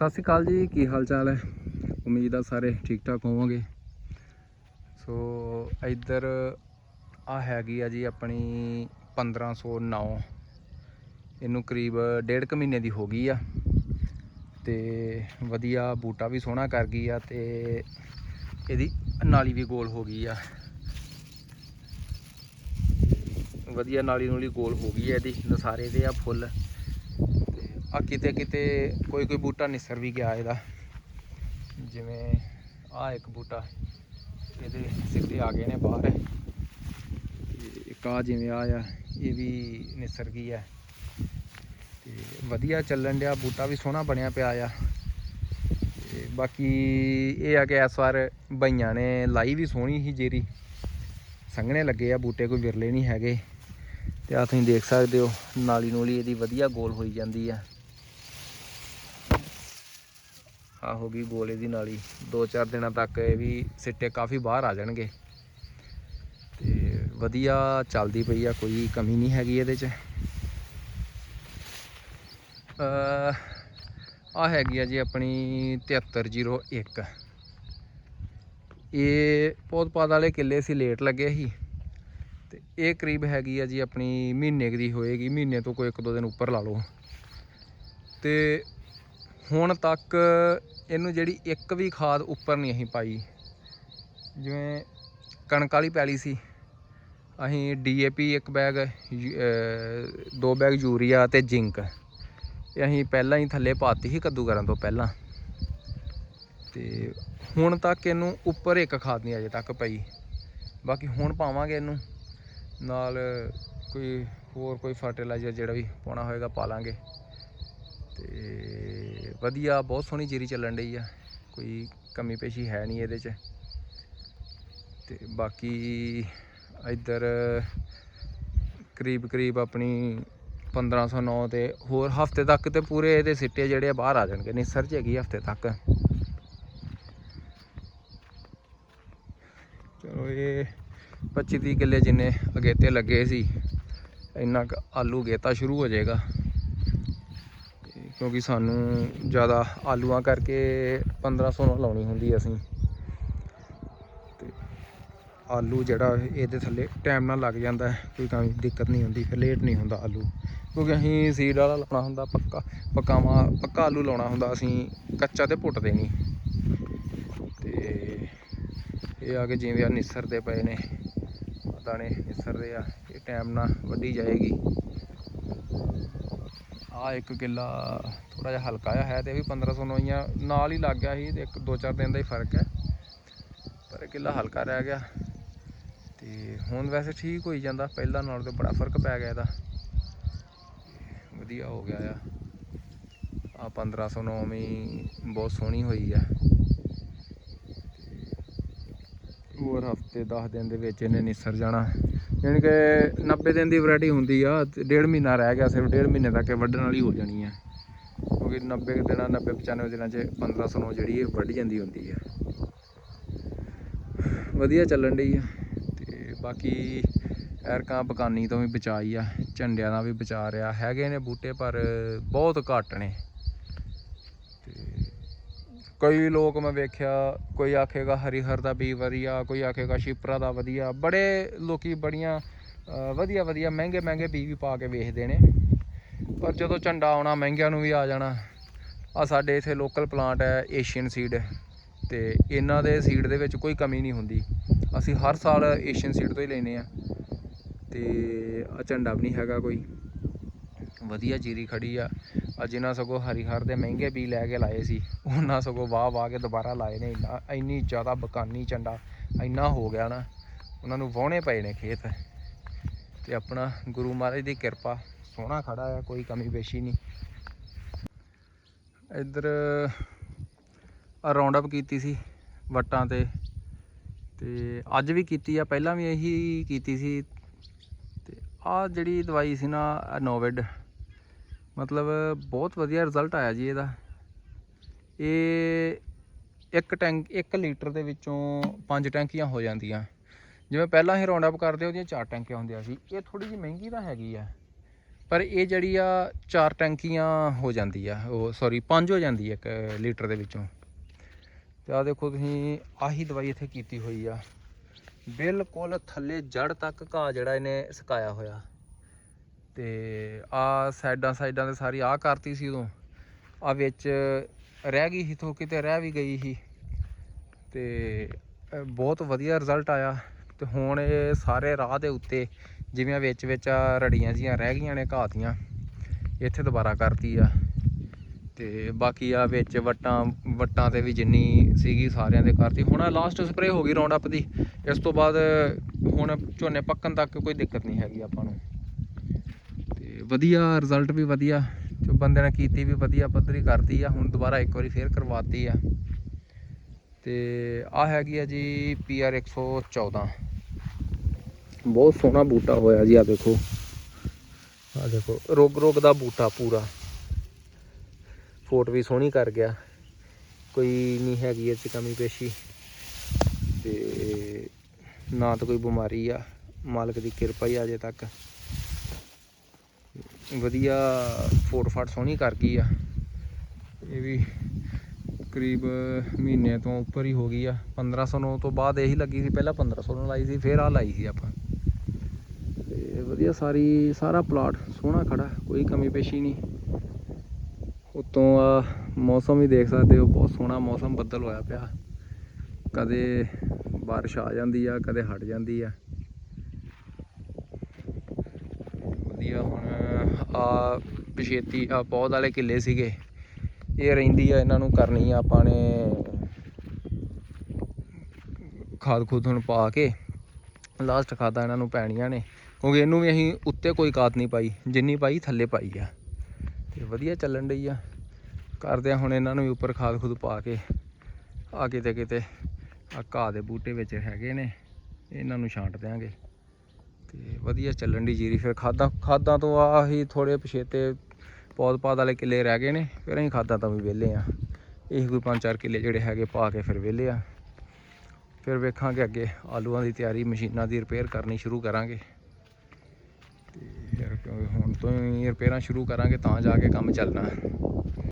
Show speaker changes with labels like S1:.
S1: ਸਤਿ ਸ਼੍ਰੀ ਅਕਾਲ ਜੀ, ਕੀ ਹਾਲ ਚਾਲ ਹੈ? ਉਮੀਦ ਆ ਸਾਰੇ ਠੀਕ ਠਾਕ ਹੋਵੋਗੇ। ਸੋ, ਇੱਧਰ ਆ ਹੈਗੀ ਆ ਜੀ ਆਪਣੀ 1509 ਇਹਨੂੰ ਕਰੀਬ ਡੇਢ ਕੁ ਮਹੀਨੇ ਦੀ ਹੋ ਗਈ ਆ। ਤੇ ਵਧੀਆ ਬੂਟਾ ਵੀ ਸੋਹਣਾ ਕਰ ਗਈ ਆ ਤੇ ਇਹਦੀ ਨਾਲੀ ਵੀ ਗੋਲ ਹੋ ਗਈ ਆ। ਵਧੀਆ ਨਾਲੀ ਨੂਲੀ ਗੋਲ ਹੋ ਗਈ ਹੈ ਇਹਦੀ। ਨਸਾਰੇ ਦੇ ਆ ਫੁੱਲ। ਆ ਕਿਤੇ ਕਿਤੇ ਕੋਈ ਕੋਈ ਬੂਟਾ ਨਿਸਰ ਵੀ ਗਿਆ ਇਹਦਾ। ਜਿਵੇਂ ਆ ਇੱਕ ਬੂਟਾ, ਇਹਦੇ ਸਿੱਟੇ ਆ ਗਏ ਨੇ ਬਾਹਰ। ਤੇ ਇੱਕ ਆ ਜਿਵੇਂ ਆ ਆ, ਇਹ ਵੀ ਨਿਸਰ ਗਈ ਹੈ ਤੇ ਵਧੀਆ ਚੱਲਣ ਡਿਆ, ਬੂਟਾ ਵੀ ਸੋਹਣਾ ਬਣਿਆ ਪਿਆ ਆ। ਤੇ ਬਾਕੀ ਇਹ ਆ ਕਿ ਇਸ ਵਾਰ ਬਈਆਂ ਨੇ ਲਾਈ ਵੀ ਸੋਹਣੀ ਸੀ ਜੇਰੀ। ਸੰਘਣੇ ਲੱਗੇ ਆ, ਬੂਟੇ ਕੋਈ ਵਿਰਲੇ ਨਹੀਂ ਹੈਗੇ। ਤੇ ਆ ਤੁਸੀਂ ਦੇਖ ਸਕਦੇ ਹੋ, ਨਾਲੀ ਨੂਲੀ ਇਹਦੀ ਵਧੀਆ ਗੋਲ ਹੋਈ ਜਾਂਦੀ ਆ। ਆ ਹੋ ਗਈ ਗੋਲੇ ਦੀ ਨਾਲੀ। 2-4 ਦਿਨਾਂ ਤੱਕ ਇਹ ਵੀ ਸਿੱਟੇ ਕਾਫੀ ਬਾਹਰ ਆ ਜਾਣਗੇ। ਤੇ ਵਧੀਆ ਚੱਲਦੀ ਪਈ ਆ, ਕੋਈ ਕਮੀ ਨਹੀਂ ਹੈਗੀ ਇਹਦੇ 'ਚ। ਆ ਹੈਗੀ ਆ ਜੀ ਆਪਣੀ 7301 ਇਹ ਬਹੁਤ ਵਾਲੇ ਕਿੱਲੇ ਸੀ, ਲੇਟ ਲੱਗੇ ਸੀ। ਤੇ ਇਹ ਕਰੀਬ ਹੈਗੀ ਆ ਜੀ ਆਪਣੀ ਮਹੀਨੇ ਦੀ ਹੋਏਗੀ। ਮਹੀਨੇ ਤੋਂ ਕੋਈ ਇੱਕ ਦੋ ਦਿਨ ਉੱਪਰ ਲਾ ਲਓ। ਤੇ ਹੁਣ ਤੱਕ ਇਹਨੂੰ ਜਿਹੜੀ ਇੱਕ ਵੀ ਖਾਦ ਉੱਪਰ ਨਹੀਂ ਅਸੀਂ ਪਾਈ। ਜਿਵੇਂ ਕਣਕ ਵਾਲੀ ਪੈਲੀ ਸੀ, ਅਸੀਂ ਡੀਏਪੀ ਇੱਕ ਬੈਗ, ਯੂ- ਦੋ ਬੈਗ ਯੂਰੀਆ ਤੇ ਜ਼ਿੰਕ। ਇਹ ਅਸੀਂ ਪਹਿਲਾਂ ਹੀ ਥੱਲੇ ਪਾਤੀ ਸੀ ਕੱਦੂ ਕਰਨ ਤੋਂ ਪਹਿਲਾਂ। ਤੇ ਹੁਣ ਤੱਕ ਇਹਨੂੰ ਉੱਪਰ ਇੱਕ ਖਾਦ ਨਹੀਂ ਅਜੇ ਤੱਕ ਪਈ। ਬਾਕੀ ਹੁਣ ਪਾਵਾਂਗੇ ਇਹਨੂੰ। ਨਾਲ ਕੋਈ ਹੋਰ ਕੋਈ ਫਰਟੀਲਾਈਜ਼ਰ ਜਿਹੜਾ ਵੀ ਪਾਉਣਾ ਹੋਏਗਾ ਪਾ ਲਾਂਗੇ। ਤੇ ਵਧੀਆ, ਬਹੁਤ ਸੋਹਣੀ ਜੀਰੀ ਚੱਲਣ ਡਈ ਆ। ਕੋਈ ਕਮੀ ਪੇਸ਼ੀ ਹੈ ਨਹੀਂ ਇਹਦੇ 'ਚ। ਤੇ ਬਾਕੀ ਇੱਧਰ ਕਰੀਬ ਕਰੀਬ ਆਪਣੀ 1509 ਤੇ ਹੋਰ ਹਫ਼ਤੇ ਤੱਕ ਤੇ ਪੂਰੇ ਇਹਦੇ ਸਿੱਟੇ ਜਿਹੜੇ ਆ ਬਾਹਰ ਆ ਜਾਣਗੇ। ਨਿਸਰ ਚ ਹੈਗੀ ਹਫ਼ਤੇ ਤੱਕ। ਚਲੋ ਇਹ 25 30 ਕਿੱਲੇ ਜਿੰਨੇ ਅਗੇਤੇ ਲੱਗੇ ਸੀ, ਇੰਨਾ ਕੁ ਆਲੂ ਗੇਤਾ ਸ਼ੁਰੂ ਹੋ ਜਾਏਗਾ। ਕਿਉਂਕਿ ਸਾਨੂੰ ਜ਼ਿਆਦਾ ਆਲੂਆਂ ਕਰਕੇ 1500 ਨਾਲ ਲਾਉਣੀ ਹੁੰਦੀ ਅਸੀਂ। ਤੇ ਆਲੂ ਜਿਹੜਾ ਇਹਦੇ ਥੱਲੇ ਟਾਈਮ ਨਾਲ ਲੱਗ ਜਾਂਦਾ ਕੋਈ ਕਾਮੀ ਦਿੱਕਤ ਨਹੀਂ ਹੁੰਦੀ, ਫਿਰ ਲੇਟ ਨਹੀਂ ਹੁੰਦਾ ਆਲੂ। ਕਿਉਂਕਿ ਅਸੀਂ ਸੀਡ ਵਾਲਾ ਲਾਉਣਾ ਹੁੰਦਾ, ਪੱਕਾ, ਪੱਕਾਵਾ, ਪੱਕਾ ਆਲੂ ਲਾਉਣਾ ਹੁੰਦਾ, ਅਸੀਂ ਕੱਚਾ ਤੇ ਪੁੱਟਦੇ ਨਹੀਂ। ਤੇ ਇਹ ਆ ਕੇ ਜਿਵੇਂ ਆ ਨਿਸਰਦੇ ਪਏ ਨੇ ਆਹ ਦਾਣੇ ਨਿਸਰਦੇ ਆ, ਇਹ ਟਾਈਮ ਨਾਲ ਵੱਢੀ ਜਾਏਗੀ। ਆ ਇੱਕ ਕਿੱਲਾ ਥੋੜਾ ਜਿਹਾ ਹਲਕਾ ਜਿਹਾ ਹੈ ਤੇ ਇਹ ਵੀ 1500 ਨੋਈਆਂ ਨਾਲ ਹੀ ਲੱਗ ਗਿਆ ਸੀ ਤੇ ਇੱਕ ਦੋ ਚਾਰ ਦਿਨ ਦਾ ਹੀ ਫ਼ਰਕ ਹੈ। ਪਰ ਇਹ ਕਿੱਲਾ ਹਲਕਾ ਰਹਿ ਗਿਆ। ਤੇ ਹੁਣ ਵੈਸੇ ਠੀਕ ਹੋਈ ਜਾਂਦਾ। ਪਹਿਲਾਂ ਨਾਲੋਂ ਤੇ ਬੜਾ ਫ਼ਰਕ ਪੈ ਗਿਆ ਇਹਦਾ। ਵਧੀਆ ਹੋ ਗਿਆ ਆ। ਆ 1509 ਨੌਵੀਂ ਬਹੁਤ ਸੋਹਣੀ ਹੋਈ ਆ। ਹੋਰ ਹਫ਼ਤੇ 10 ਦਿਨ ਦੇ ਵਿੱਚ ਇਹਨੇ ਨਿਸਰ ਜਾਣਾ। ਯਾਨੀ ਕਿ 90 ਦਿਨ ਦੀ ਵੈਰਾਈਟੀ ਹੁੰਦੀ ਆ, ਤੇ ਡੇਢ ਮਹੀਨਾ ਰਹਿ ਗਿਆ ਸਿਰਫ, ਡੇਢ ਮਹੀਨੇ ਤੱਕ ਵੱਢਣ ਵਾਲੀ ਹੋ ਜਾਣੀ ਆ। ਕਿਉਂਕਿ 90 ਦਿਨਾਂ 90 95 ਦਿਨਾਂ 'ਚ 1509 ਜਿਹੜੀ ਇਹ ਵੱਢ ਜਾਂਦੀ ਹੁੰਦੀ ਆ। ਵਧੀਆ ਚੱਲਣ ਡਈ ਆ, ਤੇ ਬਾਕੀ ਐਰਕਾਂ ਬਕਾਨੀ ਤੋਂ ਵੀ ਬਚਾਈ ਆ, ਝੰਡਿਆਂ ਦਾ ਵੀ ਬਚਾ ਰਿਹਾ, ਹੈਗੇ ਨੇ ਬੂਟੇ ਪਰ ਬਹੁਤ ਘੱਟ ਨੇ। ਕਈ ਲੋਕ ਮੈਂ ਵੇਖਿਆ, ਕੋਈ ਆਖੇਗਾ ਹਰੀਹਰ ਦਾ ਬੀ ਵਧੀਆ, ਕੋਈ ਆਖੇਗਾ ਸ਼ਿਪਰਾ ਦਾ ਵਧੀਆ, ਬੜੇ ਲੋਕੀ ਬੜੀਆਂ ਵਧੀਆ ਵਧੀਆ, ਮਹਿੰਗੇ ਮਹਿੰਗੇ ਬੀ ਵੀ ਪਾ ਕੇ ਵੇਚਦੇ ਨੇ। ਪਰ ਜਦੋਂ ਝੰਡਾ ਆਉਣਾ, ਮਹਿੰਗਿਆਂ ਨੂੰ ਵੀ ਆ ਜਾਣਾ ਆ ਸਾਡੇ ਇੱਥੇ ਲੋਕਲ ਪਲਾਂਟ ਹੈ ਏਸ਼ੀਅਨ ਸੀਡ ਤੇ ਇਹਨਾਂ ਦੇ ਸੀਡ ਦੇ ਵਿੱਚ ਕੋਈ ਕਮੀ ਨਹੀਂ ਹੁੰਦੀ। ਅਸੀਂ ਹਰ ਸਾਲ ਏਸ਼ੀਅਨ ਸੀਡ ਤੋਂ ਹੀ ਲੈਨੇ ਆ ਤੇ ਆ ਝੰਡਾ ਵੀ ਨਹੀਂ ਹੈਗਾ ਕੋਈ। ਵਧੀਆ ਜੀਰੀ ਖੜੀ ਆ। ਆ ਜਿਨ੍ਹਾਂ ਸਗੋਂ ਹਰੀਹਰ ਦੇ ਮਹਿੰਗੇ ਬੀ ਲੈ ਕੇ ਲਾਏ ਸੀ, ਉਹਨਾਂ ਸਗੋਂ ਵਾਹ ਵਾਹ ਕੇ ਦੁਬਾਰਾ ਲਾਏ ਨੇ। ਇੰਨਾ, ਇੰਨੀ ਜ਼ਿਆਦਾ ਬਕਾਨੀ ਝੰਡਾ ਇੰਨਾ ਹੋ ਗਿਆ ਨਾ, ਉਹਨਾਂ ਨੂੰ ਵਾਹੁਣੇ ਪਏ ਨੇ ਖੇਤ। ਤੇ ਆਪਣਾ ਗੁਰੂ ਮਹਾਰਾਜ ਦੀ ਕਿਰਪਾ, ਸੋਹਣਾ ਖੜਾ ਆ, ਕੋਈ ਕਮੀ ਪੇਸ਼ੀ ਨਹੀਂ। ਇੱਧਰ ਆ ਰਾਉਂਡ ਅਪ ਕੀਤੀ ਸੀ ਵੱਟਾਂ ਤੇ। ਤੇ ਅੱਜ ਵੀ ਕੀਤੀ ਆ, ਪਹਿਲਾਂ ਵੀ ਇਹੀ ਕੀਤੀ ਸੀ। ਤੇ ਆ ਜਿਹੜੀ ਦਵਾਈ ਸੀ ਨਾ ਨੋਵਿਡ ਮਤਲਬ ਬਹੁਤ ਵਧੀਆ ਰਿਜ਼ਲਟ ਆਇਆ ਜੀ ਇਹਦਾ। ਇਹ ਇੱਕ ਟੈਂਕ 1 ਲੀਟਰ ਦੇ ਵਿੱਚੋਂ ਪੰਜ ਟੈਂਕੀਆਂ ਹੋ ਜਾਂਦੀਆਂ। ਜਿਵੇਂ ਪਹਿਲਾਂ ਹੀ ਰਾਉਂਡ ਅਪ ਕਰਦੇ, ਉਹਦੀਆਂ ਚਾਰ ਟੈਂਕੀਆਂ ਹੁੰਦੀਆਂ ਸੀ। ਇਹ ਥੋੜੀ ਜਿਹੀ ਮਹਿੰਗੀ ਤਾਂ ਹੈਗੀ ਆ, ਪਰ ਇਹ ਜਿਹੜੀ ਆ ਚਾਰ ਟੈਂਕੀਆਂ ਹੋ ਜਾਂਦੀ ਆ, ਉਹ ਸੌਰੀ ਪੰਜ ਹੋ ਜਾਂਦੀ ਆ ਇੱਕ ਲੀਟਰ ਦੇ ਵਿੱਚੋਂ। ਤੇ ਆ ਦੇਖੋ ਤੁਸੀਂ, ਆਹੀ ਦਵਾਈ ਇੱਥੇ ਕੀਤੀ ਹੋਈ ਆ। ਬਿਲਕੁਲ ਥੱਲੇ ਜੜ ਤੱਕ ਘਾਹ ਜਿਹੜਾ ਇਹਨੇ ਸੁਕਾਇਆ ਹੋਇਆ। ਤੇ ਆ ਸਾਈਡਾਂ ਸਾਈਡਾਂ ਤੇ ਸਾਰੀ ਆ ਕਰਤੀ ਸੀ ਉਦੋਂ। ਆ ਵਿੱਚ ਰਹਿ ਗਈ ਸੀ ਥੋ ਕਿਤੇ ਰਹਿ ਵੀ ਗਈ ਸੀ। ਤੇ ਬਹੁਤ ਵਧੀਆ ਰਿਜ਼ਲਟ ਆਇਆ। ਤੇ ਹੁਣ ਇਹ ਸਾਰੇ ਰਾਹ ਦੇ ਉੱਤੇ ਜਿਵੇਂ ਵਿੱਚ ਵਿੱਚ ਰੜੀਆਂ ਜੀਆਂ ਰਹਿ ਗਈਆਂ ਨੇ, ਘਾਹ ਦੀਆਂ, ਇੱਥੇ ਦੁਬਾਰਾ ਕਰਤੀ ਆ। ਤੇ ਬਾਕੀ ਆ ਵਿੱਚ ਵਟਾਂ ਵਟਾਂ ਤੇ ਵੀ ਜਿੰਨੀ ਸੀਗੀ ਸਾਰਿਆਂ ਦੇ ਕਰਤੀ। ਹੁਣ ਆ ਲਾਸਟ ਸਪਰੇ ਹੋ ਗਈ ਰਾਉਂਡ ਅਪ ਦੀ। ਇਸ ਤੋਂ ਬਾਅਦ ਹੁਣ ਝੋਨੇ ਪੱਕਣ ਤੱਕ ਕੋਈ ਦਿੱਕਤ ਨਹੀਂ ਹੈਗੀ ਆਪਾਂ ਨੂੰ। ਵਧੀਆ ਰਿਜ਼ਲਟ ਵੀ ਵਧੀਆ ਤੇ ਬੰਦੇ ਨੇ ਕੀਤੀ ਵੀ ਵਧੀਆ, ਪੱਧਰੀ ਕਰਤੀ ਆ, ਹੁਣ ਦੁਬਾਰਾ ਇੱਕ ਵਾਰੀ ਫੇਰ ਕਰਵਾਤੀ ਆ। ਤੇ ਆ ਹੈਗੀ ਆ ਜੀ ਪੀਆਰ 114 ਬਹੁਤ ਸੋਹਣਾ ਬੂਟਾ ਹੋਇਆ ਜੀ ਆ ਦੇਖੋ। ਆ ਦੇਖੋ, ਰੋਗ ਰੋਗ ਦਾ ਬੂਟਾ ਪੂਰਾ। ਫੋਟ ਵੀ ਸੋਹਣੀ ਕਰ ਗਿਆ। ਕੋਈ ਨਹੀਂ ਹੈਗੀ ਇਹ 'ਚ ਕਮੀ ਪੇਸ਼ੀ। ਤੇ ਨਾ ਤਾਂ ਕੋਈ ਬਿਮਾਰੀ ਆ। ਮਾਲਕ ਦੀ ਕਿਰਪਾ ਹੀ ਆ ਅਜੇ ਤੱਕ। ਵਧੀਆ ਫੋਟ ਫਾਟ ਸੋਹਣੀ ਕਰ ਗਈ ਆ। ਇਹ ਵੀ ਕਰੀਬ ਮਹੀਨੇ ਤੋਂ ਉੱਪਰ ਹੀ ਹੋ ਗਈ ਆ। 1500 ਨੂੰ ਤੋਂ ਬਾਅਦ ਇਹੀ ਲੱਗੀ ਸੀ, ਪਹਿਲਾਂ 1500 ਨੂੰ ਲਾਈ ਸੀ, ਫਿਰ ਆ ਲਾਈ ਸੀ ਆਪਾਂ। ਤੇ ਵਧੀਆ ਸਾਰੀ, ਸਾਰਾ ਪਲਾਟ ਸੋਹਣਾ ਖੜਾ, ਕੋਈ ਕਮੀ ਪੇਸ਼ੀ ਨਹੀਂ। ਉਤੋਂ ਆ ਮੌਸਮ ਹੀ ਦੇਖ ਸਕਦੇ ਹੋ, ਬਹੁਤ ਸੋਹਣਾ ਮੌਸਮ ਬੱਦਲ ਹੋਇਆ ਪਿਆ। ਕਦੇ ਬਾਰਿਸ਼ ਆ ਜਾਂਦੀ ਆ, ਕਦੇ ਹਟ ਜਾਂਦੀ ਆ। ਵਧੀਆ ਹੁਣ ਆ ਪਛੇਤੀ, ਆ ਪੌਦ ਵਾਲੇ ਕਿੱਲੇ ਸੀਗੇ। ਇਹ ਰਹਿੰਦੀ ਆ ਇਹਨਾਂ ਨੂੰ ਕਰਨੀ ਆ ਆਪਾਂ ਨੇ ਖਾਦ ਖੁਦ ਹੁਣ ਪਾ ਕੇ ਲਾਸਟ ਖਾਦਾਂ ਇਹਨਾਂ ਨੂੰ ਪੈਣੀਆਂ ਨੇ। ਕਿਉਂਕਿ ਇਹਨੂੰ ਵੀ ਅਸੀਂ ਉੱਤੇ ਕੋਈ ਕਾਤ ਨਹੀਂ ਪਾਈ, ਜਿੰਨੀ ਪਾਈ ਥੱਲੇ ਪਾਈ ਆ। ਤੇ ਵਧੀਆ ਚੱਲਣ ਡਈ ਆ। ਕਰਦੇ ਆ ਹੁਣ ਇਹਨਾਂ ਨੂੰ ਵੀ ਉੱਪਰ ਖਾਦ ਖੁਦ ਪਾ ਕੇ। ਆ ਕਿਤੇ ਕਿਤੇ ਆ ਘਾਹ ਦੇ ਬੂਟੇ ਵਿੱਚ ਹੈਗੇ ਨੇ, ਇਹਨਾਂ ਨੂੰ ਛਾਂਟ ਦਿਆਂਗੇ। ਤੇ ਵਧੀਆ ਚੱਲਣ ਦੀ ਜੀਰੀ, ਫਿਰ ਖਾਦਾਂ ਖਾਦਾਂ ਤੋਂ ਆਹੀ ਥੋੜੇ ਪਛੇਤੇ ਪੌਦ ਪਾਦ ਵਾਲੇ ਕਿੱਲੇ ਰਹਿ ਗਏ ਨੇ, ਫਿਰ ਅਸੀਂ ਖਾਦਾਂ ਤੋਂ ਵੀ ਵਿਹਲੇ ਆ ਇਹ ਕੋਈ ਪੰਜ ਚਾਰ ਕਿੱਲੇ ਜਿਹੜੇ ਹੈਗੇ ਪਾ ਕੇ ਫਿਰ ਵਿਹਲੇ ਆ ਫਿਰ ਵੇਖਾਂਗੇ ਅੱਗੇ ਆਲੂਆਂ ਦੀ ਤਿਆਰੀ, ਮਸ਼ੀਨਾਂ ਦੀ ਰਿਪੇਅਰ ਕਰਨੀ ਸ਼ੁਰੂ ਕਰਾਂਗੇ। ਤੇ ਹੁਣ ਤੋਂ ਹੀ ਰਿਪੇਅਰਾਂ ਸ਼ੁਰੂ ਕਰਾਂਗੇ ਤਾਂ ਜਾ ਕੇ ਕੰਮ ਚੱਲਣਾ।